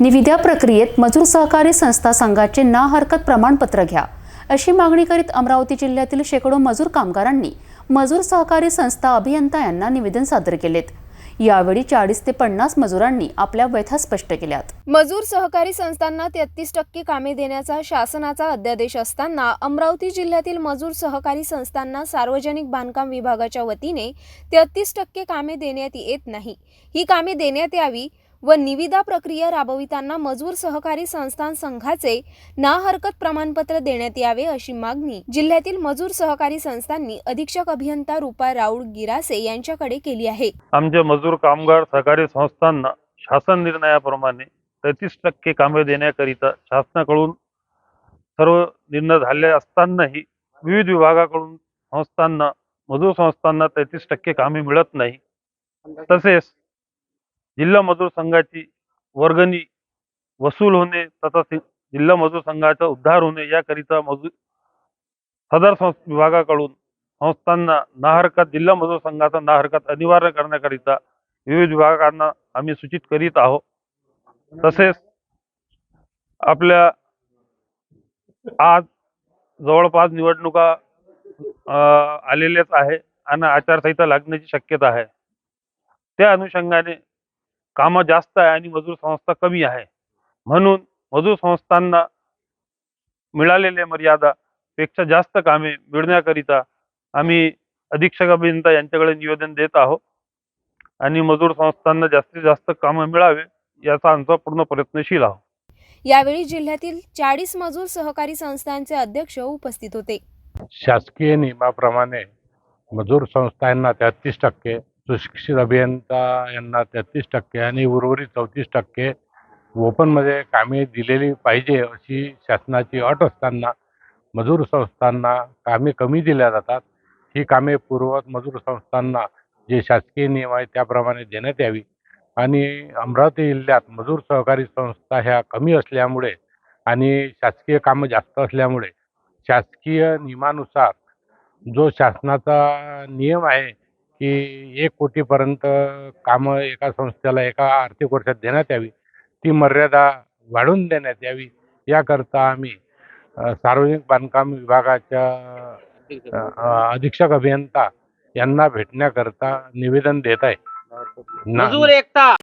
निविदा प्रक्रियेत मजूर सहकारी संस्था संघाचे ना हरकत प्रमाणपत्र घ्या. अशी मागणी करीत अमरावती जिल्ह्यातील शेकडो मजूर कामगारांनी मजूर सहकारी संस्था अभियंता यांना निवेदन सादर केलेत. यावेळी चाळीस ते पन्नास मजुरांनी आपल्या व्यथा स्पष्ट केल्यात. मजूर सहकारी संस्थांना तेहतीस टक्के कामे देण्याचा शासनाचा अध्यादेश असताना अमरावती जिल्ह्यातील मजूर सहकारी संस्थांना सार्वजनिक बांधकाम विभागाच्या वतीने तेहतीस टक्के कामे देण्यात येत नाही. ही कामे देण्यात यावी व निविदा प्रक्रिया राबविताना मजूर सहकारी संस्थान संघाचे ना हरकत प्रमाणपत्र देण्यात यावे अशी मागणी जिल्ह्यातील मजूर सहकारी संस्थांनी अधीक्षक अभियंता रुपा राऊळ गिरासे यांच्याकडे केली आहे. आमच्या मजूर कामगार सहकारी संस्थांना शासन निर्णयाप्रमाणे तेहतीस टक्के कामे देण्याकरिता शासनाकडून सर्व निर्णय झाले असतानाही विविध विभागाकडून संस्थांना मजूर संस्थांना तेहतीस टक्के कामे मिळत नाही. तसेच जिल्हा मजूर संघाची वर्गणी वसूल होणे तथा जिल्हा मजूर संघाचा उद्धार होणे याकरिता मजूर सदर संस्थ विभागाकडून संस्थांना ना हरकत जिल्हा मजूर संघाचा ना हरकत अनिवार्य करण्याकरिता विविध विभागांना आम्ही सूचित करीत आहोत. तसेच आपल्या आज जवळपास निवडणुका अं, आलेल्याच आहे आणि आचारसंहिता लागण्याची शक्यता आहे. त्या अनुषंगाने कामं जास्त आहे आणि मजूर संस्था कमी आहे. म्हणून मजूर संस्थांना मिळालेल्या मर्यादा पेक्षा जास्त कामे मिळण्याकरिता आम्ही अधीक्षक अभियंता यांच्याकडे निवेदन देत आहोत. आणि मजूर संस्थांना जास्तीत जास्त कामं मिळावे याचा आमचा पूर्ण प्रयत्नशील आहोत. यावेळी जिल्ह्यातील चाळीस मजूर सहकारी संस्थांचे अध्यक्ष उपस्थित होते. शासकीय नियमाप्रमाणे मजूर संस्था यांना तेहतीस टक्के सुशिक्षित अभियंता यांना तेहतीस टक्के आणि उर्वरित चौतीस टक्के ओपनमध्ये कामे दिलेली पाहिजे अशी शासनाची अट असताना मजूर संस्थांना कामे कमी दिल्या जातात. ही कामे पूर्ववत मजूर संस्थांना जे शासकीय नियम आहे त्याप्रमाणे देण्यात यावी. आणि अमरावती जिल्ह्यात मजूर सहकारी संस्था ह्या कमी असल्यामुळे आणि शासकीय कामं जास्त असल्यामुळे शासकीय नियमानुसार जो शासनाचा नियम आहे की एक कोटीपर्यंत कामं एका संस्थेला एका आर्थिक वर्षात देण्यात यावी. ती मर्यादा वाढवून देण्यात यावी. याकरता आम्ही सार्वजनिक बांधकाम विभागाच्या अधीक्षक अभियंता यांना भेटण्याकरता निवेदन देत आहे. मजूर एकता!